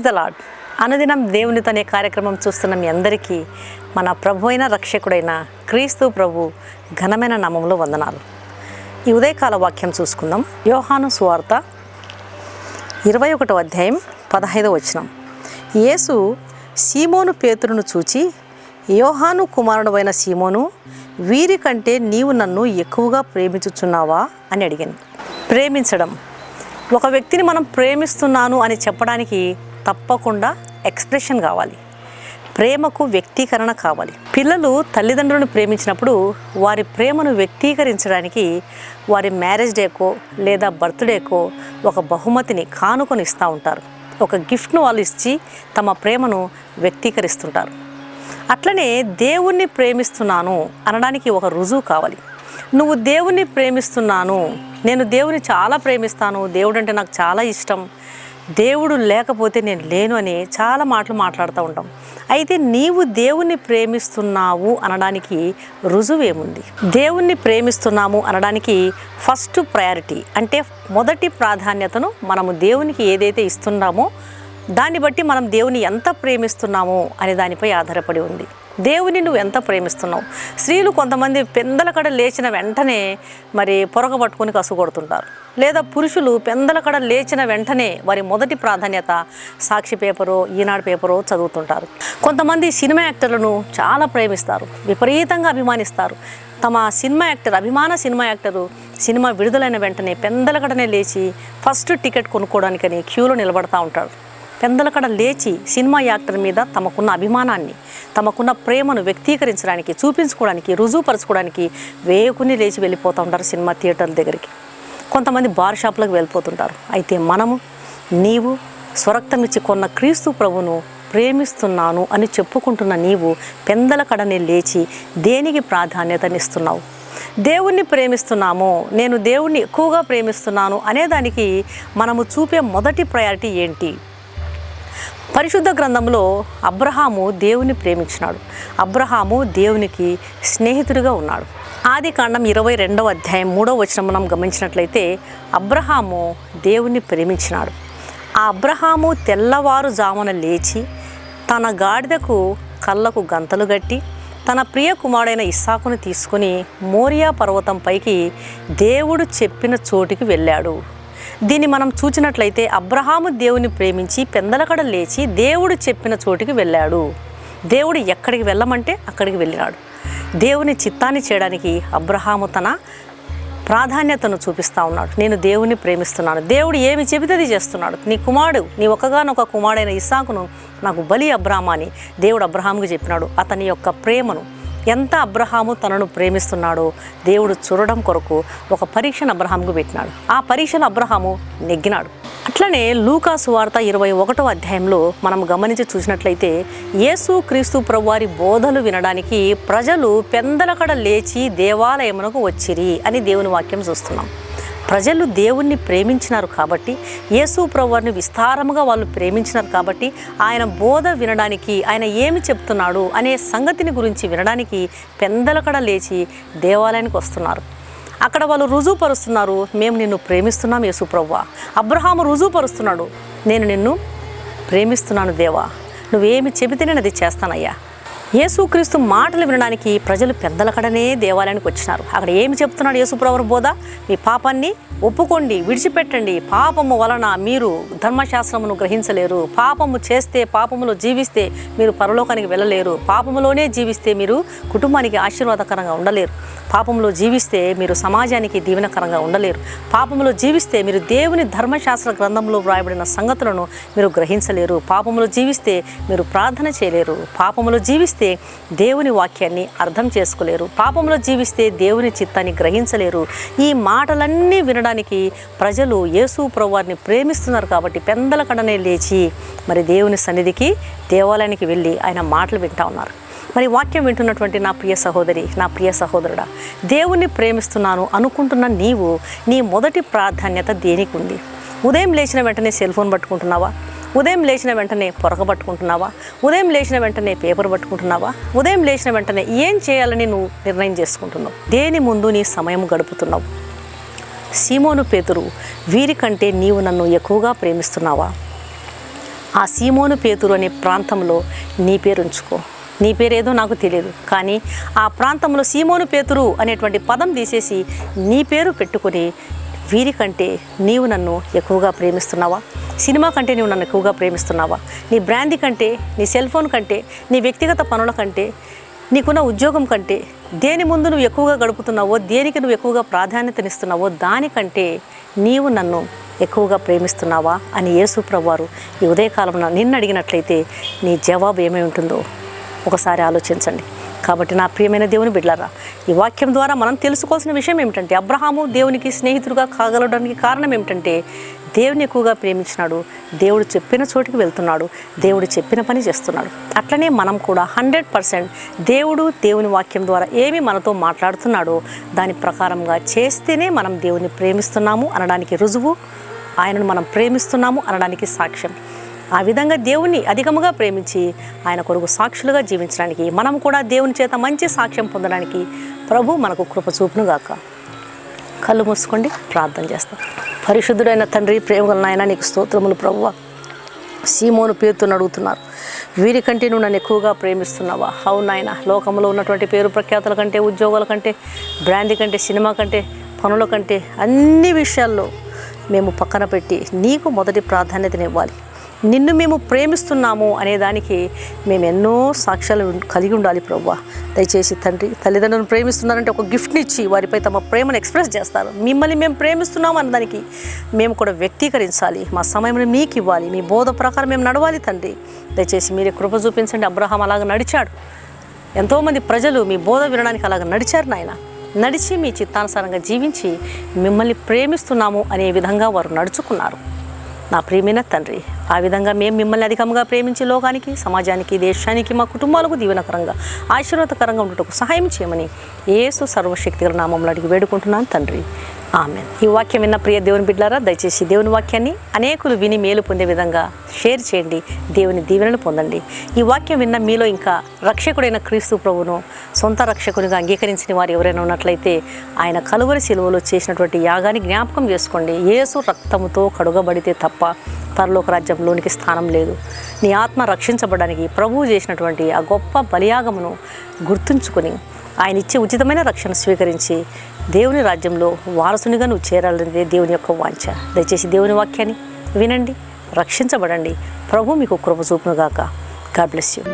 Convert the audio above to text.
Praise the lord అనుదినం దేవునితో అనే కార్యక్రమం చూస్తున్న మీ అందరికీ మన ప్రభు అయిన రక్షకుడైన క్రీస్తు ప్రభు ఘనమైన నామంలో వందనాలు. ఈ ఉదయకాల వాక్యం చూసుకుందాం. యోహాను సువార్త ఇరవై ఒకటో అధ్యాయం పదహైదో వచనం. యేసు సీమోను పేతురును చూచి యోహాను కుమారుడైన సీమోను వీరికంటే నీవు నన్ను ఎక్కువగా ప్రేమించుచున్నావా? అని అడిగాను. ప్రేమించడం. ఒక వ్యక్తిని మనం ప్రేమిస్తున్నాను అని చెప్పడానికి తప్పకుండా ఎక్స్ప్రెషన్ కావాలి. ప్రేమకు వ్యక్తీకరణ కావాలి. పిల్లలు తల్లిదండ్రులను ప్రేమించినప్పుడు వారి ప్రేమను వ్యక్తీకరించడానికి వారి మ్యారేజ్ డేకో లేదా బర్త్డేకో ఒక బహుమతిని కానుకొని ఇస్తూ ఉంటారు. ఒక గిఫ్ట్ను వాళ్ళు ఇచ్చి తమ ప్రేమను వ్యక్తీకరిస్తుంటారు. అట్లనే దేవుణ్ణి ప్రేమిస్తున్నాను అనడానికి ఒక రుజువు కావాలి. నువ్వు దేవుణ్ణి ప్రేమిస్తున్నాను నేను దేవుని చాలా ప్రేమిస్తాను దేవుడు అంటే నాకు చాలా ఇష్టం దేవుడు లేకపోతే నేను లేను అని చాలా మాటలు మాట్లాడుతూ ఉంటాం. అయితే నీవు దేవుణ్ణి ప్రేమిస్తున్నావు అనడానికి రుజువేముంది దేవుణ్ణి ప్రేమిస్తున్నాము అనడానికి ఫస్ట్ ప్రయారిటీ అంటే మొదటి ప్రాధాన్యతను మనము దేవునికి ఏదైతే ఇస్తున్నామో దాన్ని బట్టి మనం దేవుని ఎంత ప్రేమిస్తున్నామో అనే దానిపై ఆధారపడి ఉంది. దేవుని నువ్వు ఎంత ప్రేమిస్తున్నావు? స్త్రీలు కొంతమంది పెందల కడ లేచిన వెంటనే మరి పొరగ పట్టుకొని కసు కొడుతుంటారు. లేదా పురుషులు పెందల కడ లేచిన వెంటనే వారి మొదటి ప్రాధాన్యత సాక్షి పేపరు ఈనాడు పేపరు చదువుతుంటారు. కొంతమంది సినిమా యాక్టర్లను చాలా ప్రేమిస్తారు విపరీతంగా అభిమానిస్తారు. తమ సినిమా యాక్టర్ అభిమాన సినిమా యాక్టరు సినిమా విడుదలైన వెంటనే పెందలకడనే లేచి ఫస్ట్ టికెట్ కొనుక్కోవడానికని క్యూలో నిలబడతా ఉంటాడు. పెందలకడ లేచి సినిమా యాక్టర్ మీద తమకున్న అభిమానాన్ని తమకున్న ప్రేమను వ్యక్తీకరించడానికి చూపించుకోవడానికి రుజువుపరచుకోవడానికి వేకుని లేచి వెళ్ళిపోతూ ఉంటారు సినిమా థియేటర్ల దగ్గరికి. కొంతమంది బార్ షాపులకు వెళ్ళిపోతుంటారు. అయితే మనము నీవు స్వరక్తం ఇచ్చి కొన్న క్రీస్తు ప్రభును ప్రేమిస్తున్నాను అని చెప్పుకుంటున్న నీవు పెందల కడని లేచి దేనికి ప్రాధాన్యతనిస్తున్నావు? దేవుణ్ణి ప్రేమిస్తున్నాము నేను దేవుణ్ణి ఎక్కువగా ప్రేమిస్తున్నాను అనేదానికి మనము చూపే మొదటి ప్రయారిటీ ఏంటి? పరిశుద్ధ గ్రంథంలో అబ్రహాము దేవుని ప్రేమించినాడు. అబ్రహాము దేవునికి స్నేహితుడిగా ఉన్నాడు. ఆది కాండం ఇరవై రెండవ అధ్యాయం మూడవ వచనం మనం గమనించినట్లయితే అబ్రహాము దేవుని ప్రేమించినాడు. ఆ అబ్రహాము తెల్లవారుజామున లేచి తన గాడిదకు కళ్ళకు గంతలు గట్టి తన ప్రియ కుమారుడైన ఇస్సాకును తీసుకుని మోరియా పర్వతం పైకి దేవుడు చెప్పిన చోటికి వెళ్ళాడు. దీన్ని మనం చూచినట్లయితే అబ్రహాము దేవుని ప్రేమించి పెందలకడ లేచి దేవుడు చెప్పిన చోటికి వెళ్ళాడు. దేవుడు ఎక్కడికి వెళ్ళమంటే అక్కడికి వెళ్ళినాడు. దేవుని చిత్తాన్ని చేయడానికి అబ్రహాము తన ప్రాధాన్యతను చూపిస్తూ ఉన్నాడు. నేను దేవుని ప్రేమిస్తున్నాను. దేవుడు ఏమి చెబితే అది చేస్తున్నాడు. నీ కుమారుడు నీ ఒక్కగానొక కుమారుడైన ఇస్సాకును నాకు బలి అబ్రహామా అని దేవుడు అబ్రహాముకి చెప్పినాడు. అతని యొక్క ప్రేమను ఎంత అబ్రహాము తనను ప్రేమిస్తున్నాడో దేవుడు చూడడం కొరకు ఒక పరీక్షను అబ్రహాంకు పెట్టినాడు. ఆ పరీక్షను అబ్రహాము నెగ్గినాడు. అట్లనే లూకా సువార్త ఇరవై ఒకటో అధ్యాయంలో మనం గమనించి చూసినట్లయితే యేసు క్రీస్తు ప్రభువారి బోధలు వినడానికి ప్రజలు పెందలకడ లేచి దేవాలయమునకు వచ్చిరి అని దేవుని వాక్యం చూస్తున్నాం. ప్రజలు దేవుణ్ణి ప్రేమించినారు కాబట్టి యేసు ప్రభువారిని విస్తారముగా వాళ్ళు ప్రేమించినారు కాబట్టి ఆయన బోధ వినడానికి ఆయన ఏమి చెప్తున్నాడు అనే సంగతిని గురించి వినడానికి పెందలకడ లేచి దేవాలయానికి వస్తున్నారు. అక్కడ వాళ్ళు రుజువుపరుస్తున్నారు మేము నిన్ను ప్రేమిస్తున్నాం యేసు ప్రవ్వ అబ్రహాము రుజువుపరుస్తున్నాడు నేను నిన్ను ప్రేమిస్తున్నాను దేవా. నువ్వేమి చెబితే నేను అది చేస్తానయ్యా. యేసుక్రీస్తు మాటలు వినడానికి ప్రజలు పెద్దలకడనే దేవాలయానికి వచ్చినారు. అక్కడ ఏమి చెప్తున్నాడు యేసుప్రవర్ బోధ? మీ పాపాన్ని ఒప్పుకోండి విడిచిపెట్టండి. పాపము వలన మీరు ధర్మశాస్త్రమును గ్రహించలేరు. పాపము చేస్తే పాపములో జీవిస్తే మీరు పరలోకానికి వెళ్ళలేరు. పాపములోనే జీవిస్తే మీరు కుటుంబానికి ఆశీర్వాదకరంగా ఉండలేరు. పాపంలో జీవిస్తే మీరు సమాజానికి దీవెనకరంగా ఉండలేరు. పాపంలో జీవిస్తే మీరు దేవుని ధర్మశాస్త్ర గ్రంథంలో వ్రాయబడిన సంగతులను మీరు గ్రహించలేరు. పాపంలో జీవిస్తే మీరు ప్రార్థన చేయలేరు. పాపంలో జీవిస్తే దేవుని వాక్యాన్ని అర్థం చేసుకోలేరు. పాపంలో జీవిస్తే దేవుని చిత్తాన్ని గ్రహించలేరు. ఈ మాటలన్నీ వినడానికి ప్రజలు యేసు ప్రభువారిని ప్రేమిస్తున్నారు కాబట్టి పెందల కడనే లేచి మరి దేవుని సన్నిధికి దేవాలయానికి వెళ్ళి ఆయన మాటలు వింటా ఉన్నారు. మరి వాక్యం వింటున్నటువంటి నా ప్రియ సహోదరి నా ప్రియ సహోదరుడా దేవుణ్ణి ప్రేమిస్తున్నాను అనుకుంటున్న నీవు నీ మొదటి ప్రాధాన్యత దేనికి ఉంది? ఉదయం లేచిన వెంటనే సెల్ ఫోన్ పట్టుకుంటున్నావా? ఉదయం లేచిన వెంటనే పొరగ పట్టుకుంటున్నావా? ఉదయం లేచిన వెంటనే పేపర్ పట్టుకుంటున్నావా? ఉదయం లేచిన వెంటనే ఏం చేయాలని నువ్వు నిర్ణయం చేసుకుంటున్నావు? దేని ముందు నీ సమయం గడుపుతున్నావు? సీమోను పేతురు వీరికంటే నీవు నన్ను ఎక్కువగా ప్రేమిస్తున్నావా? ఆ సీమోను పేతురు అనే ప్రాంతంలో నీ పేరు ఉంచుకో. నీ పేరేదో నాకు తెలియదు. కానీ ఆ ప్రాంతంలో సీమోను పేతురు అనేటువంటి పదం తీసేసి నీ పేరు పెట్టుకుని వీరికంటే నీవు నన్ను ఎక్కువగా ప్రేమిస్తున్నావా? సినిమా కంటే నువ్వు నన్ను ఎక్కువగా ప్రేమిస్తున్నావా? నీ బ్రాంది కంటే నీ సెల్ ఫోన్ కంటే నీ వ్యక్తిగత పనుల కంటే నీకున్న ఉద్యోగం కంటే దేని ముందు నువ్వు ఎక్కువగా గడుపుతున్నావో దేనికి నువ్వు ఎక్కువగా ప్రాధాన్యతనిస్తున్నావో దానికంటే నీవు నన్ను ఎక్కువగా ప్రేమిస్తున్నావా అని యేసుప్రభువారు ఈ ఉదయకాలంలో నిన్ను అడిగినట్లయితే నీ జవాబు ఏమై ఉంటుందో ఒకసారి ఆలోచించండి. కాబట్టి నా ప్రియమైన దేవుని బిడ్డలారా ఈ వాక్యం ద్వారా మనం తెలుసుకోవాల్సిన విషయం ఏమిటంటే అబ్రహాము దేవునికి స్నేహితుడుగా కాగలడానికి కారణం ఏమిటంటే దేవుని ఎక్కువగా ప్రేమించినాడు దేవుడు చెప్పిన చోటికి వెళ్తున్నాడు దేవుడు చెప్పిన పని చేస్తున్నాడు. అట్లనే మనం కూడా హండ్రెడ్ పర్సెంట్ దేవుడు దేవుని వాక్యం ద్వారా ఏమి మనతో మాట్లాడుతున్నాడో దాని ప్రకారంగా చేస్తేనే మనం దేవుని ప్రేమిస్తున్నాము అనడానికి రుజువు ఆయనను మనం ప్రేమిస్తున్నాము అనడానికి సాక్ష్యం. ఆ విధంగా దేవుణ్ణి అధికముగా ప్రేమించి ఆయన కొరకు సాక్షులుగా జీవించడానికి మనం కూడా దేవుని చేత మంచి సాక్ష్యం పొందడానికి ప్రభు మనకు కృప చూపును గాక. కళ్ళు మూసుకోండి ప్రార్థన చేస్తాం. పరిశుద్ధుడైన తండ్రి ప్రేమగల నాయన నీకు స్తోత్రములు ప్రభువ. సీమోను పేరుతో అడుగుతున్నారు. వీరికంటే నువ్వు నన్ను ఎక్కువగా ప్రేమిస్తున్నావా? అవునాయన లోకంలో ఉన్నటువంటి పేరు ప్రఖ్యాతుల కంటే ఉద్యోగాల కంటే బ్రాండ్ కంటే సినిమా కంటే పనుల కంటే అన్ని విషయాల్లో మేము పక్కన పెట్టి నీకు మొదటి ప్రాధాన్యతనివ్వాలి. నిన్ను మేము ప్రేమిస్తున్నాము అనేదానికి మేము ఎన్నో సాక్ష్యాలు కలిగి ఉండాలి ప్రభు దయచేసి తండ్రి తల్లిదండ్రులను ప్రేమిస్తున్నారంటే ఒక గిఫ్ట్ని ఇచ్చి వారిపై తమ ప్రేమను ఎక్స్ప్రెస్ చేస్తారు. మిమ్మల్ని మేము ప్రేమిస్తున్నాము అన్నదానికి మేము కూడా వ్యక్తీకరించాలి. మా సమయం మీకు ఇవ్వాలి. మీ బోధ ప్రకారం మేము నడవాలి తండ్రి. దయచేసి మీరే కృప చూపించండి. అబ్రహాం అలాగ నడిచాడు. ఎంతోమంది ప్రజలు మీ బోధ వినడానికి అలాగ నడిచారు నాయన. నడిచి మీ చిత్తానుసారంగా జీవించి మిమ్మల్ని ప్రేమిస్తున్నాము అనే విధంగా వారు నడుచుకున్నారు. నా ప్రియమైన తండ్రి ఆ విధంగా మేము మిమ్మల్ని అధికంగా ప్రేమించి లోకానికి సమాజానికి దేశానికి మా కుటుంబాలకు దీవెనకరంగా ఆశీర్వాదకరంగా ఉండటకు సహాయం చేయమని ఏసు సర్వశక్తిగల నామంలో అడిగి వేడుకుంటున్నాను తండ్రి. ఆమె ఈ వాక్యం విన్న ప్రియ దేవుని బిడ్డారా దయచేసి దేవుని వాక్యాన్ని అనేకులు విని మేలు పొందే విధంగా షేర్ చేయండి దేవుని దీవెనలు పొందండి. ఈ వాక్యం విన్న మీలో ఇంకా రక్షకుడైన క్రీస్తు ప్రభువును సొంత రక్షకునిగా అంగీకరించిన వారు ఎవరైనా ఉన్నట్లయితే ఆయన కలువరి శిలువలో చేసినటువంటి యాగాన్ని జ్ఞాపకం చేసుకోండి. యేసు రక్తముతో కడుగబడితే తప్ప పరలోక రాజ్యంలోనికి స్థానం లేదు. నీ ఆత్మ రక్షించబడడానికి ప్రభువు చేసినటువంటి ఆ గొప్ప బలియాగమును గుర్తుంచుకొని ఆయన ఇచ్చే ఉచితమైన రక్షణ స్వీకరించి దేవుని రాజ్యంలో వారసునిగా నువ్వు చేరాలనేదే దేవుని యొక్క వాంఛ. దయచేసి దేవుని వాక్యాన్ని వినండి రక్షించబడండి. ప్రభు మీకు కృప చూపునుగాక. God bless you